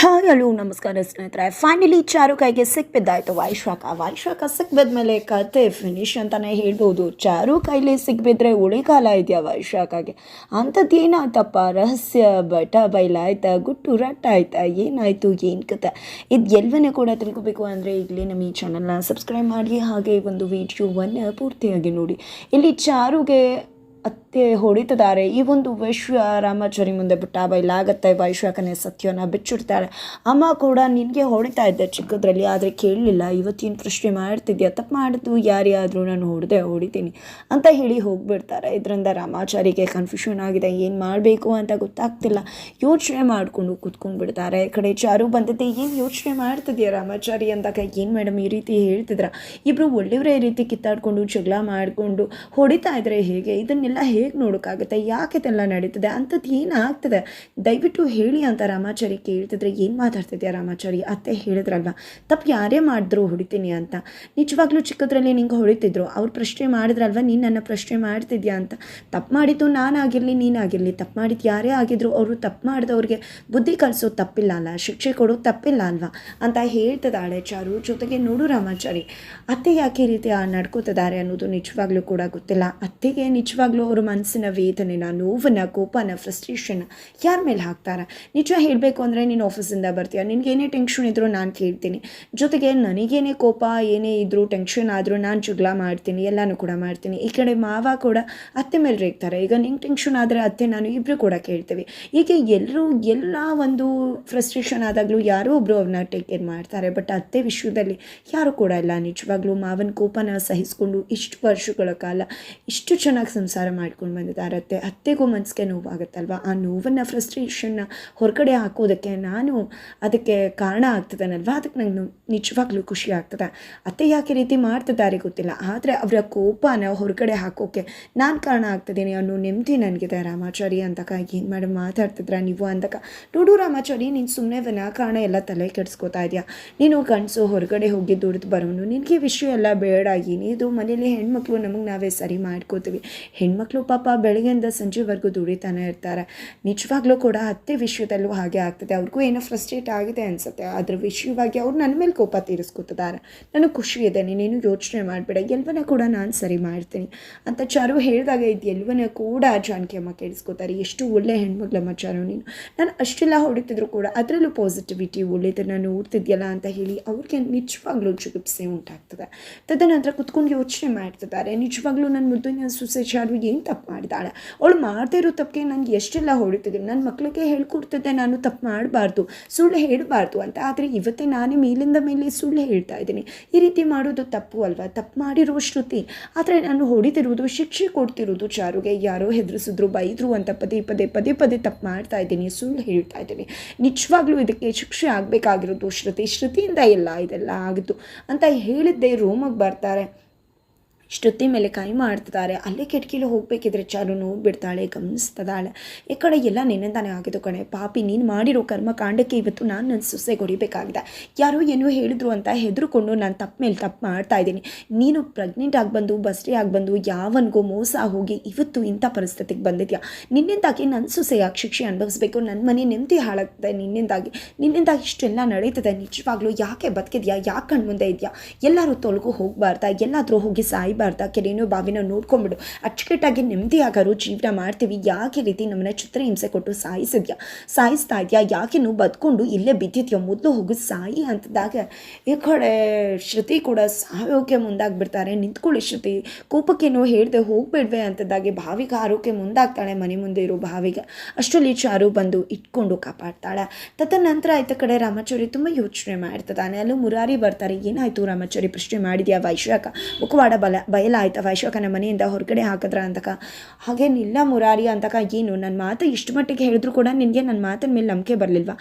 Hi hello, ನಮಸ್ಕಾರ ಸ್ನೇಹಿತರೆ. Finally ಚಾರು ಕೈಗೆ ಸಿಕ್ಬಿದ್ದಾಯ್ತು ವೈಶ್ವಾಕ ವೈಶ್ವಾಕ ಸಿಕ್ಬಿದ್ಮೇಲೆ ಕತೆ ಫಿನಿಶ್ ಅಂತಲೇ ಹೇಳ್ಬೋದು. ಚಾರು ಕೈಲಿ ಸಿಕ್ಬಿದ್ರೆ ಉಳಿಗಾಲ ಇದೆಯಾ ವೈಶ್ವಾಕಗೆ ಅಂಥದ್ದು ಏನಾಯ್ತಪ್ಪ? ರಹಸ್ಯ ಬಟ ಬೈಲಾಯ್ತಾ, ಗುಟ್ಟು ರಟ್ಟಾಯ್ತಾ, ಏನಾಯಿತು, ಏನು ಕತೆ? ಇದು ಎಲ್ಲವನ್ನೇ ಕೂಡ ತಿಳ್ಕೊಬೇಕು ಅಂದರೆ ಇಲ್ಲಿ ನಮ್ಮ ಈ ಚಾನಲ್ನ ಸಬ್ಸ್ಕ್ರೈಬ್ ಮಾಡಿ, ಹಾಗೆ ಒಂದು ವಿಡಿಯೋವನ್ನು ಪೂರ್ತಿಯಾಗಿ ನೋಡಿ. ಇಲ್ಲಿ ಚಾರುಗೆ ಅತ್ತೆ ಹೊಡಿತಿದ್ದಾರೆ. ಈ ಒಂದು ವೈಶ್ವ ರಾಮಾಚಾರಿ ಮುಂದೆ ಬಿಟ್ಟ ಬೈಲಾಗತ್ತೆ ವೈಶ್ವಕನೇ ಸತ್ಯನ ಬಿಚ್ಚಿಡ್ತಾರೆ. ಅಮ್ಮ ಕೂಡ ನಿನಗೆ ಹೊಡಿತಾ ಇದ್ದೆ ಚಿಕ್ಕದ್ರಲ್ಲಿ, ಆದರೆ ಕೇಳಲಿಲ್ಲ. ಇವತ್ತೇನು ಪ್ರಶ್ನೆ ಮಾಡ್ತಿದ್ಯಾ? ತಪ್ಪು ಮಾಡಿದ್ದು ಯಾರ್ಯಾದರೂ? ನಾನು ಹೊಡೆದೆ, ಹೊಡಿತೀನಿ ಅಂತ ಹೇಳಿ ಹೋಗಿಬಿಡ್ತಾರೆ. ಇದರಿಂದ ರಾಮಾಚಾರಿಗೆ ಕನ್ಫ್ಯೂಷನ್ ಆಗಿದೆ. ಏನು ಮಾಡಬೇಕು ಅಂತ ಗೊತ್ತಾಗ್ತಿಲ್ಲ. ಯೋಚನೆ ಮಾಡಿಕೊಂಡು ಕುತ್ಕೊಂಡು ಬಿಡ್ತಾರೆ ಕಡೆ ಚಾರು ಬಂದಿದ್ದೆ ಏನು ಯೋಚನೆ ಮಾಡ್ತಿದ್ಯಾ ರಾಮಾಚಾರಿ ಅಂದಾಗ? ಏನು ಮೇಡಮ್ ಈ ರೀತಿ ಹೇಳ್ತಿದ್ರ? ಇಬ್ಬರು ಒಳ್ಳೆಯವರೇ ಈ ರೀತಿ ಕಿತ್ತಾಡ್ಕೊಂಡು, ಜಗಳ ಮಾಡಿಕೊಂಡು, ಹೊಡಿತಾ ಇದ್ರೆ ಹೇಗೆ? ಇದನ್ನೆಲ್ಲ ಹೇಗೆ ನೋಡೋಕ್ಕಾಗುತ್ತೆ ಯಾಕೆ ಇದೆಲ್ಲ ನಡೀತದೆ, ಅಂಥದ್ದು ಏನಾಗ್ತದೆ? ದಯವಿಟ್ಟು ಹೇಳಿ ಅಂತ ರಾಮಾಚಾರಿ ಕೇಳ್ತಿದ್ರೆ ಏನು ಮಾತಾಡ್ತಿದ್ಯಾ ರಾಮಾಚಾರಿ? ಅತ್ತೆ ಹೇಳಿದ್ರಲ್ವ, ತಪ್ಪು ಯಾರೇ ಮಾಡಿದ್ರು ಹೊಡಿತೀನಿ ಅಂತ. ನಿಜವಾಗ್ಲೂ ಚಿಕ್ಕದ್ರಲ್ಲಿ ನಿಂಗೆ ಹೊಡಿತಿದ್ರು, ಅವ್ರು ಪ್ರಶ್ನೆ ಮಾಡಿದ್ರಲ್ವ, ನೀನು ನನ್ನ ಪ್ರಶ್ನೆ ಮಾಡ್ತಿದ್ಯಾ ಅಂತ. ತಪ್ಪು ಮಾಡಿದ್ದು ನಾನಾಗಿರಲಿ, ನೀನಾಗಿರಲಿ, ತಪ್ಪು ಮಾಡಿದ್ದು ಯಾರೇ ಆಗಿದ್ರು ಅವರು ತಪ್ಪು ಮಾಡಿದವ್ರಿಗೆ ಬುದ್ಧಿ ಕಲಿಸೋ ತಪ್ಪಿಲ್ಲ ಅಲ್ಲ, ಶಿಕ್ಷೆ ಕೊಡೋ ತಪ್ಪಿಲ್ಲ ಅಲ್ವಾ? ಅಂತ ಹೇಳ್ತದಾಳೆ ಚಾರು. ಜೊತೆಗೆ ನೋಡು ರಾಮಾಚಾರಿ, ಅತ್ತೆ ಯಾಕೆ ರೀತಿ ನಡ್ಕೋತಿದ್ದಾರೆ ಅನ್ನೋದು ನಿಜವಾಗ್ಲೂ ಕೂಡ ಗೊತ್ತಿಲ್ಲ. ಅತ್ತೆಗೆ ನಿಜವಾಗ್ಲೂ ಅವ್ರ ಮನಸ್ಸಿನ ವೇದನೆನ ನೋವನ್ನ ಕೋಪನ ಫ್ರಸ್ಟ್ರೇಷನ್ ಯಾರ ಮೇಲೆ ಹಾಕ್ತಾರೆ? ನಿಜ ಹೇಳಬೇಕು ಅಂದರೆ ನೀನು ಆಫೀಸಿಂದ ಬರ್ತೀಯ. ನಿನಗೇನೇ ಟೆನ್ಷನ್ ಇದ್ದರೂ ನಾನು ಕೇಳ್ತೀನಿ. ಜೊತೆಗೆ ನನಗೇನೇ ಕೋಪ, ಏನೇ ಇದ್ದರೂ ಟೆನ್ಷನ್ ಆದರೂ ನಾನು ಜಗಳ ಮಾಡ್ತೀನಿ, ಎಲ್ಲನೂ ಕೂಡ ಮಾಡ್ತೀನಿ. ಈ ಕಡೆ ಮಾವ ಕೂಡ ಅತ್ತೆ ಮೇಲೆ ರೇಗ್ತಾರೆ. ಈಗ ನಿಂಗೆ ಟೆನ್ಷನ್ ಆದರೆ ಅತ್ತೆ, ನಾನು ಇಬ್ಬರು ಕೂಡ ಕೇಳ್ತೀವಿ. ಹೀಗೆ ಎಲ್ಲರೂ ಎಲ್ಲ ಒಂದು ಫ್ರಸ್ಟ್ರೇಷನ್ ಆದಾಗಲೂ ಯಾರೋ ಒಬ್ಬರು ಅವ್ರನ್ನ ಟೇಕ್ ಕೇರ್ ಮಾಡ್ತಾರೆ. ಬಟ್ ಅತ್ತೆ ವಿಷಯದಲ್ಲಿ ಯಾರೂ ಕೂಡ ಇಲ್ಲ. ನಿಜವಾಗ್ಲೂ ಮಾವನ ಕೋಪನ ಸಹಿಸ್ಕೊಂಡು ಇಷ್ಟು ವರ್ಷಗಳ ಕಾಲ ಇಷ್ಟು ಚೆನ್ನಾಗಿ ಸಂಸಾರ ಮಾಡ್ಕೊಂಡು ಬಂದಿದ್ದಾರೆ. ಅತ್ತೆ, ಅತ್ತೆಗೂ ಮನಸ್ಸಿಗೆ ನೋವಾಗುತ್ತಲ್ವ? ಆ ನೋವನ್ನು ಫ್ರಸ್ಟ್ರೇಷನ್ನ ಹೊರಗಡೆ ಹಾಕೋದಕ್ಕೆ ನಾನು ಅದಕ್ಕೆ ಕಾರಣ ಆಗ್ತದನಲ್ವಾ? ಅದಕ್ಕೆ ನಂಗೆ ನಿಜವಾಗ್ಲೂ ಖುಷಿ ಆಗ್ತದೆ. ಅತ್ತೆ ಯಾಕೆ ರೀತಿ ಮಾಡ್ತಿದ್ದಾರೆ ಗೊತ್ತಿಲ್ಲ. ಆದರೆ ಅವರ ಕೋಪನ ಹೊರಗಡೆ ಹಾಕೋಕ್ಕೆ ನಾನು ಕಾರಣ ಆಗ್ತಿದ್ದೀನಿ ಅನ್ನೋ ನೆಮ್ಮದಿ ನನಗಿದೆ ರಾಮಾಚಾರಿ ಅಂತಕ ಏನು ಮಾಡಿ ಮಾತಾಡ್ತಿದ್ರ ನೀವು ಅಂತಕ ನೋಡು ರಾಮಾಚಾರಿ, ನೀನು ಸುಮ್ಮನೆ ವಿನಾಕಾರಣ ಎಲ್ಲ ತಲೆ ಕೆಡಿಸ್ಕೋತಾ ಇದೆಯಾ? ನೀನು ಗಂಡಸು ಹೊರಗಡೆ ಹೋಗಿ ದುಡಿದು ಬರೋನು. ನಿನಗೆ ವಿಷಯ ಎಲ್ಲ ಬೇಡ. ಏನಿದು? ಮನೇಲಿ ಹೆಣ್ಮಕ್ಳು ನಮಗೆ ನಾವೇ ಸರಿ ಮಾಡ್ಕೋತೀವಿ. ಹೆಣ್ಮಕ್ಳು ಪಾಪ ಬೆಳಗ್ಗೆಯಿಂದ ಸಂಜೆವರೆಗೂ ದುಡಿತಾನೆ ಇರ್ತಾರೆ. ನಿಜವಾಗ್ಲೂ ಕೂಡ ಅತ್ತೆ ವಿಷಯದಲ್ಲೂ ಹಾಗೆ ಆಗ್ತದೆ. ಅವ್ರಿಗೂ ಏನೋ ಫ್ರಸ್ಟ್ರೇಟ್ ಆಗಿದೆ ಅನಿಸುತ್ತೆ. ಅದ್ರ ವಿಷಯವಾಗಿ ಅವ್ರು ನನ್ನ ಮೇಲೆ ಕೋಪ ತೀರಿಸ್ಕೊತಿದ್ದಾರೆ. ನನಗೆ ಖುಷಿ ಇದೆ. ನೀನೇನು ಯೋಚನೆ ಮಾಡಬೇಡ. ಎಲ್ಲವನ್ನ ಕೂಡ ನಾನು ಸರಿ ಮಾಡ್ತೀನಿ. ಅಂತ ಚಾರು ಹೇಳಿದಾಗ ಇದು ಎಲ್ಲವನ್ನ ಕೂಡ ಜಾನಕಿ ಅಮ್ಮ ಕೇಳಿಸ್ಕೊತಾರೆ. ಎಷ್ಟು ಒಳ್ಳೆ ಹೆಣ್ಮಗ್ಳಮ್ಮ ಚಾರು ನೀನು. ನಾನು ಅಷ್ಟೆಲ್ಲ ಹೊಡಿತಿದ್ರು ಕೂಡ ಅದರಲ್ಲೂ ಪಾಸಿಟಿವಿಟಿ ನಾನು ನೋಡ್ತಿದ್ಯಲ್ಲ ಅಂತ ಹೇಳಿ ಅವ್ರಿಗೆ ನಿಜವಾಗ್ಲೂ ಚಿಕಿತ್ಸೆ ಉಂಟಾಗ್ತದೆ. ತದನಂತರ ಕುತ್ಕೊಂಡು ಯೋಚನೆ ಮಾಡ್ತಿದ್ದಾರೆ. ನಿಜವಾಗ್ಲೂ ನನ್ನ ಮುದ್ದಿನ ಸುಸೆ ಚಾರು ಏನು ಮಾಡಿದಾಳೆ ಅವಳು ಮಾಡದೇ ಇರೋ ತಪ್ಪಿಗೆ ನನಗೆ ಎಷ್ಟೆಲ್ಲ ಹೊಡಿತಿದ್ದೀನಿ ನನ್ನ ಮಕ್ಕಳಿಗೆ ಹೇಳ್ಕೊಡ್ತಿದ್ದೆ ನಾನು ತಪ್ಪು ಮಾಡಬಾರ್ದು, ಸುಳ್ಳು ಹೇಳಬಾರ್ದು ಅಂತ. ಆದರೆ ಇವತ್ತೇ ನಾನೇ ಮೇಲಿಂದ ಮೇಲೆ ಸುಳ್ಳು ಹೇಳ್ತಾ ಇದ್ದೀನಿ. ಈ ರೀತಿ ಮಾಡೋದು ತಪ್ಪು ಅಲ್ವಾ? ತಪ್ಪು ಮಾಡಿರೋ ಶ್ರುತಿ. ಆದರೆ ನಾನು ಹೊಡಿತಿರುವುದು, ಶಿಕ್ಷೆ ಕೊಡ್ತಿರೋದು ಚಾರುಗೆ ಯಾರೋ ಹೆದರಿಸಿದ್ರು, ಬೈದ್ರು ಅಂತ ಪದೇ ಪದೇ ಪದೇ ಪದೇ ತಪ್ಪು ಮಾಡ್ತಾ ಇದ್ದೀನಿ, ಸುಳ್ಳು ಹೇಳ್ತಾ ಇದ್ದೀನಿ. ನಿಜವಾಗ್ಲೂ ಇದಕ್ಕೆ ಶಿಕ್ಷೆ ಆಗಬೇಕಾಗಿರೋದು ಶ್ರುತಿ. ಶ್ರುತಿಯಿಂದ ಎಲ್ಲ ಇದೆಲ್ಲ ಆಗಿತ್ತು ಅಂತ ಹೇಳಿದ್ದೆ ರೂಮಿಗೆ ಬರ್ತಾರೆ. ಶ್ರುತಿ ಮೇಲೆ ಕೈ ಮಾಡ್ತಿದ್ದಾರೆ. ಅಲ್ಲೇ ಕಿಟಕಿಲಿ ಹೋಗಬೇಕಿದ್ರೆ ಚಾರು ನೋಡ್ಬಿಡ್ತಾಳೆ ಗಮನಿಸ್ತದಾಳೆ. ಈ ಕಡೆ ಎಲ್ಲ ನಿನ್ನಿಂದಾನೆ ಆಗಿದ್ದು ಕಣೆ. ಪಾಪಿ, ನೀನು ಮಾಡಿರೋ ಕರ್ಮ ಕಾಂಡಕ್ಕೆ ಇವತ್ತು ನಾನು ನನ್ನ ಸೊಸೆ ಹೊಡಿಬೇಕಾಗಿದೆ ಯಾರೋ ಏನೋ ಹೇಳಿದ್ರು ಅಂತ ಹೆದ್ರುಕೊಂಡು ನಾನು ತಪ್ಪು ಮೇಲೆ ತಪ್ಪು ಮಾಡ್ತಾ ಇದ್ದೀನಿ. ನೀನು ಪ್ರೆಗ್ನೆಂಟ್ ಆಗಿ ಬಂದು ಬಸ್ರಿ ಆಗಿ ಬಂದು ಯಾವನ್ಗೂ ಮೋಸ ಹೋಗಿ ಇವತ್ತು ಇಂಥ ಪರಿಸ್ಥಿತಿಗೆ ಬಂದಿದ್ಯಾ? ನಿನ್ನಿಂದಾಗಿ ನನ್ನ ಸೊಸೆ ಯಾಕೆ ಶಿಕ್ಷೆ ಅನುಭವಿಸ್ಬೇಕು. ನನ್ನ ಮನೆ ನೆಮ್ಮದಿ ಹಾಳಾಗ್ತದೆ ನಿನ್ನಿಂದಾಗಿ. ನಿನ್ನಿಂದಾಗಿ ಇಷ್ಟೆಲ್ಲ ನಡೀತದೆ ನಿಜವಾಗ್ಲೂ ಯಾಕೆ ಬದುಕಿದ್ಯಾ? ಯಾಕೆ ಕಣ್ಮುಂದೆ ಇದೆಯಾ? ಎಲ್ಲರೂ ತೊಲಗು ಹೋಗಬಾರ್ದಾ. ಎಲ್ಲಾದರೂ ಹೋಗಿ ಸಾಯ್ಬಾರ್ದಾ ಕೆರೆನೋ ಬಾವಿನ ನೋಡ್ಕೊಂಬಿಡು. ಅಚ್ಚುಕಟ್ಟಾಗಿ ನೆಮ್ಮದಿ ಆಗಾರು ಜೀವನ ಮಾಡ್ತೀವಿ. ಯಾಕೆ ರೀತಿ ನಮ್ಮನ್ನ ಚಿತ್ರ ಹಿಂಸೆ ಕೊಟ್ಟು ಸಾಯಿಸಿದ್ಯಾ? ಸಾಯಿಸ್ತಾ ಇದೆಯಾ? ಯಾಕೆ ನೀವು ಬದುಕೊಂಡು ಇಲ್ಲೇ ಬಿದ್ದಿದ್ಯಾ? ಮೊದಲು ಹೋಗಿ, ಸಾಯಿ ಅಂತದಾಗ, ಈ ಕಡೆ ಶ್ರುತಿ ಕೂಡ ಸಾಯೋಕೆ ಮುಂದಾಗ್ಬಿಡ್ತಾರೆ. ನಿಂತ್ಕೊಳ್ಳಿ ಶ್ರುತಿ. ಕೋಪಕ್ಕೇನೋ ಹೇಳಿದೆ ಹೋಗ್ಬೇಡ್ವೆ ಅಂತದಾಗೆ ಭಾವಿಗೆ ಆರೋಗ್ಯ ಮುಂದಾಗ್ತಾಳೆ ಮನೆ ಮುಂದೆ ಇರೋ ಭಾವಿಗೆ. ಅಷ್ಟರಲ್ಲಿ ಚಾರು ಬಂದು ಇಟ್ಕೊಂಡು ಕಾಪಾಡ್ತಾಳೆ. ತದನಂತರ ಆಯ್ತ ಕಡೆ ರಾಮಾಚಾರಿ ತುಂಬ ಯೋಚನೆ ಮಾಡ್ತಿದ್ದಾನೆ ಅಲ್ಲೂ ಮುರಾರಿ ಬರ್ತಾರೆ. ಏನಾಯ್ತು ರಾಮಾಚಾರಿ ಪ್ರಶ್ನೆ ಮಾಡಿದ್ಯಾ ವೈಶಾಖ? ಮುಖವಾಡ ಬಲ ಬಯಲಾಯ್ತಾ ನಮ್ಮ ಮನೆಯಿಂದ ಹೊರಗಡೆ ಹಾಕಿದ್ರ ಅಂತಕ. ಹಾಗೇನಿಲ್ಲ ಮುರಾರಿ ಅಂತಕ, ಏನು ನನ್ನ ಮಾತು ಇಷ್ಟು ಮಟ್ಟಿಗೆ ಹೇಳಿದ್ರು ಕೂಡ ನಿನಗೆ ನನ್ನ ಮಾತಿನ ಮೇಲೆ ನಂಬಿಕೆ ಬರಲಿಲ್ವಾ?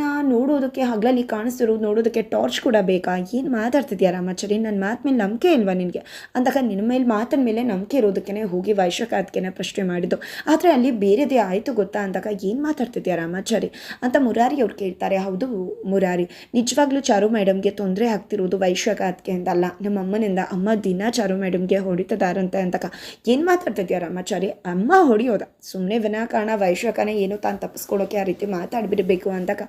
ನಾ ನೋಡೋದಕ್ಕೆ, ಹಗಲಲ್ಲಿ ಕಾಣಿಸ್ತಿರೋದು ನೋಡೋದಕ್ಕೆ ಟಾರ್ಚ್ ಕೂಡ ಬೇಕಾ? ಏನು ಮಾತಾಡ್ತಿದ್ಯಾ ರಾಮಾಚಾರಿ? ನನ್ನ ಮಾತು ಮೇಲೆ ನಂಬಿಕೆ ಇಲ್ವಾ ನಿನಗೆ? ಅಂತಕ ನಿನ್ನ ಮೇಲೆ ಮಾತಿನ ಮೇಲೆ ನಂಬಿಕೆ ಇರೋದಕ್ಕೆ ಹೋಗಿ ವೈಶಾಖ ಅದಕ್ಕೆ ಪ್ರಶ್ನೆ ಮಾಡಿದ್ದು. ಆದರೆ ಅಲ್ಲಿ ಬೇರೆದೇ ಆಯಿತು ಗೊತ್ತಾ ಅಂತಕ? ಏನು ಮಾತಾಡ್ತಿದ್ಯಾ ರಾಮಾಚಾರಿ? ಅಂತ ಮುರಾರಿ ಅವ್ರು ಕೇಳ್ತಾರೆ. ಹೌದು ಮುರಾರಿ, ನಿಜವಾಗ್ಲೂ ಚಾರು ಮೇಡಮ್ಗೆ ತೊಂದರೆ ಆಗ್ತಿರೋದು ವೈಶಾಖ ಅದಕ್ಕೆ ಅಂತಲ್ಲ. ನಮ್ಮ ಅಮ್ಮನಿಂದ ಅಮ್ಮ ದಿನ ಚಾರು ಮೇಡಮ್ಗೆ ಹೊಡಿತದಾರಂತೆ ಅಂತಕ ಏನು ಮಾತಾಡ್ತಿದ್ಯಾ ರಾಮಾಚಾರಿ? ಅಮ್ಮ ಹೊಡಿಯೋದ? ಸುಮ್ಮನೆ ವಿನಾಕಾರಣ, ವೈಶಾಖನ ಏನೋ ತಾನು ತಪ್ಪಿಸ್ಕೊಳೋಕೆ ಆ ರೀತಿ ಮಾತಾಡ್ಬಿಡಬೇಕು ಅಂತಕ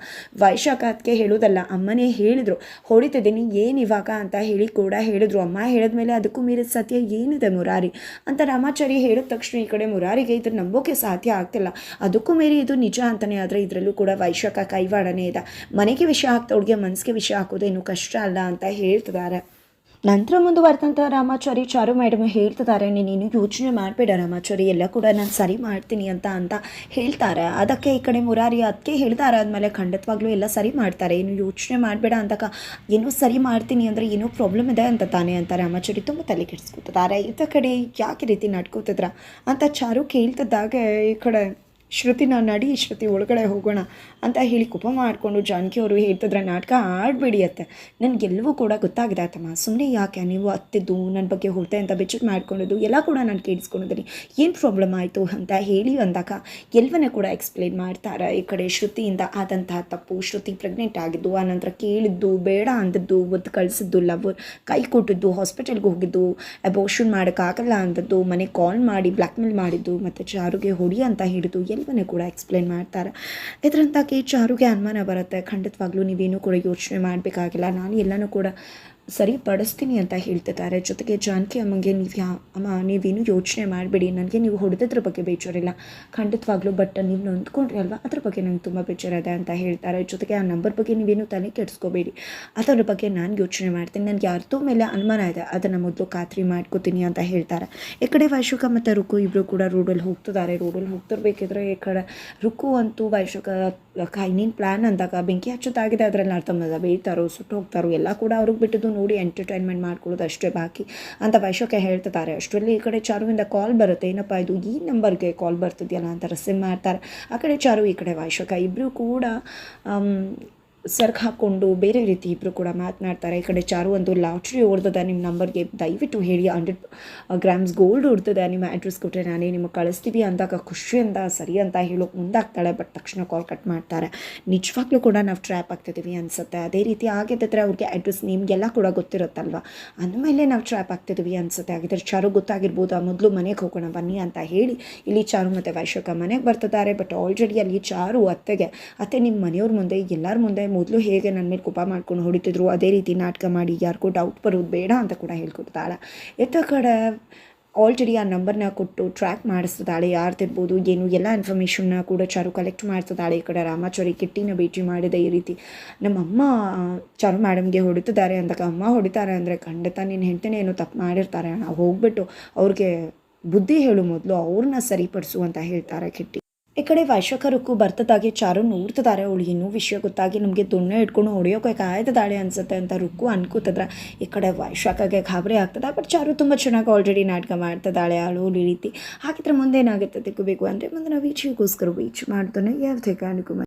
ವೈಶಾಖ ಅದಕ್ಕೆ ಹೇಳೋದಲ್ಲ, ಅಮ್ಮನೇ ಹೇಳಿದರು, ಹೊಡಿತಿದ್ದೀನಿ, ಏನು ಇವಾಗ ಅಂತ ಹೇಳಿ ಕೂಡ ಹೇಳಿದ್ರು. ಅಮ್ಮ ಹೇಳಿದ ಮೇಲೆ ಅದಕ್ಕೂ ಮೀರಿದ ಸತ್ಯ ಏನಿದೆ ಮುರಾರಿ? ಅಂತ ರಾಮಾಚಾರಿ ಹೇಳಿದ ತಕ್ಷಣ ಈ ಕಡೆ ಮುರಾರಿಗೆ ಇದ್ರ ನಂಬೋಕೆ ಸಾಧ್ಯ ಆಗ್ತಿಲ್ಲ. ಅದಕ್ಕೂ ಮೀರಿ ಇದು ನಿಜ ಅಂತಲೇ ಆದರೆ ಇದರಲ್ಲೂ ಕೂಡ ವೈಶಾಖ ಕೈವಾಡನೇ ಇದೆ. ಮನೆಗೆ ವಿಷಯ ಹಾಕ್ತವ್ರಿಗೆ ಮನಸ್ಸಿಗೆ ವಿಷಯ ಹಾಕೋದು ಏನು ಕಷ್ಟ ಅಲ್ಲ ಅಂತ ಹೇಳ್ತಿದ್ದಾರೆ. ನಂತರ ಮುಂದುವರೆದಂಥ ರಾಮಾಚಾರಿ ಚಾರು ಮೇಡಮ್ ಹೇಳ್ತಿದ್ದಾರೆ, ನೀನು ಯೋಚನೆ ಮಾಡಬೇಡ ರಾಮಾಚಾರಿ, ಎಲ್ಲ ಕೂಡ ನಾನು ಸರಿ ಮಾಡ್ತೀನಿ ಅಂತ ಅಂತ ಹೇಳ್ತಾರೆ. ಅದಕ್ಕೆ ಈ ಕಡೆ ಮುರಾರಿ ಅದಕ್ಕೆ ಹೇಳ್ತಾರೆ, ಆದಮೇಲೆ ಖಂಡಿತವಾಗ್ಲೂ ಎಲ್ಲ ಸರಿ ಮಾಡ್ತಾರೆ. ಏನು ಯೋಚನೆ ಮಾಡಬೇಡ ಅಂತಕ ಏನು ಸರಿ ಮಾಡ್ತೀನಿ ಅಂದರೆ ಏನೂ ಪ್ರಾಬ್ಲಮ್ ಇದೆ ಅಂತ ತಾನೇ, ಅಂತ ರಾಮಾಚಾರಿ ತುಂಬ ತಲೆ ಕೆಡಿಸ್ಕೊತಿದ್ದಾರೆ. ಇದ ಕಡೆ ಯಾಕೆ ರೀತಿ ನಡ್ಕೋತಿದ್ರ ಅಂತ ಚಾರು ಕೇಳ್ತಿದ್ದಾಗ ಈ ಕಡೆ ಶ್ರುತಿನ ನಡಿ, ಶ್ರುತಿ ಒಳಗಡೆ ಹೋಗೋಣ ಅಂತ ಹೇಳಿ ಕೋಪ ಮಾಡಿಕೊಂಡು ಜಾನಕಿ ಅವರು ಹೇಳ್ತಿದ್ರೆ ನಾಟಕ ಆಡಬೇಡಿ ಅತ್ತೆ. ನನಗೆಲ್ಲವೂ ಕೂಡ ಗೊತ್ತಾಗಿದೆ ಆತಮ್ಮ. ಸುಮ್ಮನೆ ಯಾಕೆ ನೀವು ಅತ್ತಿದ್ದು ನನ್ನ ಬಗ್ಗೆ ಹೊರತೆ ಅಂತ ಬೆಚ್ಚಟ್ ಮಾಡ್ಕೊಂಡಿದ್ದು, ಎಲ್ಲ ಕೂಡ ನಾನು ಕೇಳಿಸ್ಕೊಂಡಿದ್ದೀನಿ. ಏನು ಪ್ರಾಬ್ಲಮ್ ಆಯಿತು ಅಂತ ಹೇಳಿ ಅಂದಾಗ ಎಲ್ಲವನ್ನ ಕೂಡ ಎಕ್ಸ್ಪ್ಲೇನ್ ಮಾಡ್ತಾರೆ. ಈ ಕಡೆ ಶ್ರುತಿಯಿಂದ ಆದಂತಹ ತಪ್ಪು, ಶ್ರುತಿ ಪ್ರೆಗ್ನೆಂಟ್ ಆಗಿದ್ದು ನಂತರ ಕೇಳಿದ್ದು ಬೇಡ ಅಂದದ್ದು, ಒತ್ತು ಕಳಿಸಿದ್ದು ಲವ್ ಕೈ ಕೊಟ್ಟಿದ್ದು ಹಾಸ್ಪಿಟಲ್ಗೆ ಹೋಗಿದ್ದು ಅಬೋಷನ್ ಮಾಡೋಕ್ಕಾಗಲ್ಲ ಅಂದದ್ದು ಮನೆಗೆ ಕಾಲ್ ಮಾಡಿ ಬ್ಲ್ಯಾಕ್ ಮೇಲ್ ಮಾಡಿದ್ದು, ಮತ್ತು ಚಾರುಗೆ ಹೊಡಿ ಅಂತ ಹಿಡಿದು ಎಲ್ಲವನ್ನೂ ಕೂಡ ಎಕ್ಸ್ಪ್ಲೇನ್ ಮಾಡ್ತಾರೆ. ಇದರಂತಾಗಿ ಚಾರುಗೆ ಅನುಮಾನ ಬರುತ್ತೆ. ಖಂಡಿತವಾಗ್ಲೂ ನೀವೇನು ಕೂಡ ಯೋಚನೆ ಮಾಡಬೇಕಾಗಿಲ್ಲ. ನಾನು ಎಲ್ಲನೂ ಕೂಡ ಸರಿಪಡಿಸ್ತೀನಿ ಅಂತ ಹೇಳ್ತಿದ್ದಾರೆ. ಜೊತೆಗೆ ಜಾನಕಿ ಅಮ್ಮಂಗೆ ನೀವು ಯಾ, ಅಮ್ಮ ನೀವೇನು ಯೋಚನೆ ಮಾಡಬೇಡಿ. ನನಗೆ ನೀವು ಹೊಡೆದಿದ್ರ ಬಗ್ಗೆ ಬೇಜಾರಿಲ್ಲ. ಖಂಡಿತವಾಗ್ಲೂ ಬಟ್ ನೀವು ನೊಂದ್ಕೊಂಡ್ರಿ ಅಲ್ವಾ? ಅದ್ರ ಬಗ್ಗೆ ನಂಗೆ ತುಂಬ ಬೇಜಾರಿದೆ ಅಂತ ಹೇಳ್ತಾರೆ. ಜೊತೆಗೆ ಆ ನಂಬರ್ ಬಗ್ಗೆ ನೀವೇನು ತಲೆ ಕೆಡಿಸ್ಕೋಬೇಡಿ. ಅದರ ಬಗ್ಗೆ ನಾನು ಯೋಚನೆ ಮಾಡ್ತೀನಿ. ನನಗೆ ಯಾರ್ದೋ ಮೇಲೆ ಅನುಮಾನ ಇದೆ. ಅದನ್ನು ಮೊದಲು ಖಾತ್ರಿ ಮಾಡ್ಕೋತೀನಿ ಅಂತ ಹೇಳ್ತಾರೆ. ಈ ಕಡೆ ವೈಶುಕ ಮತ್ತು ರುಕು ಇಬ್ಬರು ಕೂಡ ರೋಡಲ್ಲಿ ಹೋಗ್ತಿದ್ದಾರೆ. ರೋಡಲ್ಲಿ ಹೋಗ್ತಿರ್ಬೇಕಿದ್ರೆ ಈ ಕಡೆ ರುಕು ಅಂತೂ ವೈಶುಕ ಇನ್ನೇನು ಪ್ಲ್ಯಾನ್ ಅಂದಾಗ ಬೆಂಕಿ ಹಚ್ಚೋದಾಗಿದೆ. ಅದರಲ್ಲಿ ಅರ್ಥ ಮಾಡಿದ ಬೇಯ್ತಾರೋ ಸುಟ್ಟು ಹೋಗ್ತಾರೋ ಎಲ್ಲ ಕೂಡ ಅವ್ರಿಗೆ ಬಿಟ್ಟಿದ್ದು ನೋಡಿ ಎಂಟರ್ಟೈನ್ಮೆಂಟ್ ಮಾಡ್ಕೊಳ್ಳೋದು ಅಷ್ಟೇ ಬಾಕಿ ಅಂತ ವೈಶೋಕ ಹೇಳ್ತಿದ್ದಾರೆ. ಅಷ್ಟರಲ್ಲಿ ಈ ಕಡೆ ಚಾರುವಿಂದ ಕಾಲ್ ಬರುತ್ತೆ. ಏನಪ್ಪ ಇದು? ಈ ನಂಬರ್ಗೆ ಕಾಲ್ ಬರ್ತಿದೆಯಲ್ಲ ಅಂತ ರಿಸೀವ್ ಮಾಡ್ತಾರೆ. ಆ ಕಡೆ ಚಾರು, ಈ ಕಡೆ ವೈಶೋಕ. ಇಬ್ಬರೂ ಕೂಡ ಸರ್ಗ್ ಹಾಕ್ಕೊಂಡು ಬೇರೆ ರೀತಿ ಇಬ್ಬರು ಕೂಡ ಮಾತನಾಡ್ತಾರೆ. ಈ ಕಡೆ ಚಾರು ಒಂದು ಲಾಟ್ರಿ ಓಡ್ದದ ನಿಮ್ಮ ನಂಬರ್ಗೆ ದಯವಿಟ್ಟು ಹೇಳಿ. ಹಂಡ್ರೆಡ್ ಗ್ರಾಮ್ಸ್ ಗೋಲ್ಡ್ ಹೊಡ್ತದೆ ನಿಮ್ಮ ಅಡ್ರೆಸ್ ಕೊಟ್ಟರೆ ನಾನೇ ನಿಮಗೆ ಕಳಿಸ್ತೀವಿ ಅಂದಾಗ ಖುಷಿ ಅಂತ ಸರಿ ಅಂತ ಹೇಳೋಕೆ ಮುಂದಾಗ್ತಾಳೆ ಬಟ್ ತಕ್ಷಣ ಕಾಲ್ ಕಟ್ ಮಾಡ್ತಾರೆ. ನಿಜವಾಗ್ಲೂ ಕೂಡ ನಾವು ಟ್ರ್ಯಾಪ್ ಆಗ್ತಿದ್ದೀವಿ ಅನಿಸುತ್ತೆ. ಅದೇ ರೀತಿ ಆಗಿದ್ದರೆ ಅವ್ರಿಗೆ ಅಡ್ರೆಸ್ ನಿಮಗೆಲ್ಲ ಕೂಡ ಗೊತ್ತಿರುತ್ತಲ್ವ? ಅಂದಮೇಲೆ ನಾವು ಟ್ರ್ಯಾಪ್ ಆಗ್ತಿದ್ದೀವಿ ಅನಿಸುತ್ತೆ. ಹಾಗಿದ್ರೆ ಚಾರು ಗೊತ್ತಾಗಿರ್ಬೋದು ಮೊದಲು ಮನೆಗೆ ಹೋಗೋಣ, ಬನ್ನಿ ಅಂತ ಹೇಳಿ. ಇಲ್ಲಿ ಚಾರು ಮತ್ತು ವೈಶಕ ಮನೆಗೆ ಬರ್ತಿದ್ದಾರೆ ಬಟ್ ಆಲ್ರೆಡಿ ಅಲ್ಲಿ ಚಾರು ಅತ್ತೆಗೆ, ಅತ್ತೆ ನಿಮ್ಮ ಮನೆಯವ್ರ ಮುಂದೆ, ಎಲ್ಲರ ಮುಂದೆ ಮೊದಲು ಹೇಗೆ ನನ್ನ ಮೇಲೆ ಕೋಪ ಮಾಡ್ಕೊಂಡು ಹೊಡಿತಿದ್ರು, ಅದೇ ರೀತಿ ನಾಟಕ ಮಾಡಿ ಯಾರಿಗೂ ಡೌಟ್ ಬರೋದು ಬೇಡ ಅಂತ ಕೂಡ ಹೇಳ್ಕೊಡ್ತಾಳೆ. ಎತ್ತ ಕಡೆ ಆಲ್ರೆಡಿ ಆ ನಂಬರ್ನ ಕೊಟ್ಟು ಟ್ರ್ಯಾಕ್ ಮಾಡಿಸ್ತಿದ್ದಾಳೆ ಯಾರ್ದಿರ್ಬೋದು ಏನು, ಎಲ್ಲ ಇನ್ಫಾರ್ಮೇಷನ್ನ ಕೂಡ ಚಾರು ಕಲೆಕ್ಟ್ ಮಾಡ್ತಿದ್ದಾಳೆ ಈ ಕಡೆ ರಾಮಾಚಾರಿ, ಕಿಟ್ಟಿನ ಭೇಟಿ ಮಾಡಿದೆ ಈ ರೀತಿ. ನಮ್ಮಮ್ಮ, ಚಾರು ಮೇಡಮ್ಗೆ ಹೊಡಿತಿದ್ದಾರೆ ಅಂದಾಗ, ಅಮ್ಮ ಹೊಡಿತಾರೆ ಅಂದರೆ ಖಂಡಿತ ನೀನು ಹೆಂಡತಿನೇ ಏನೋ ತಪ್ಪು ಮಾಡಿರ್ತಾರೆ ನಾವು ಹೋಗ್ಬಿಟ್ಟು ಅವ್ರಿಗೆ ಬುದ್ಧಿ ಹೇಳು ಮೊದಲು ಅವ್ರನ್ನ ಸರಿಪಡಿಸು ಅಂತ ಹೇಳ್ತಾರೆ ಕಿಟ್ಟಿ. ಈ ಕಡೆ ವೈಶಾಖರಕ್ಕೂ ಬರ್ತದಾಗೆ ಚಾರು ನೋಡ್ತಿದ್ದಾರೆ ಅವಳು. ಇನ್ನೂ ವಿಷಯ ಗೊತ್ತಾಗಿ ನಮಗೆ ದೊಣ್ಣೆ ಇಟ್ಕೊಂಡು ಹೊಡೆಯೋಕೆ ಕಾಯ್ದಾಳೆ ಅನ್ಸುತ್ತೆ ಅಂತ ರುಕ್ಕು ಅನ್ಕೋತಿದ್ರೆ ಈ ಕಡೆ ವೈಶಾಖಗೆ ಗಾಬರಿ ಆಗ್ತದ. ಬಟ್ ಚಾರು ತುಂಬ ಚೆನ್ನಾಗಿ ಆಲ್ರೆಡಿ ನಾಟಕ ಮಾಡ್ತದಾಳೆ ಅವಳು ಈ ರೀತಿ. ಹಾಗಿದ್ರೆ ಮುಂದೆ ಏನಾಗುತ್ತೆ ತಿಕ್ಕಬೇಕು ಅಂದರೆ ಮುಂದೆ ನಾವು ಈಚೆಗೋಸ್ಕರ ವೀಚ್ ಮಾಡ್ತಾನೆ. ಯಾವ ಕಾರಣಕ್ಕೂ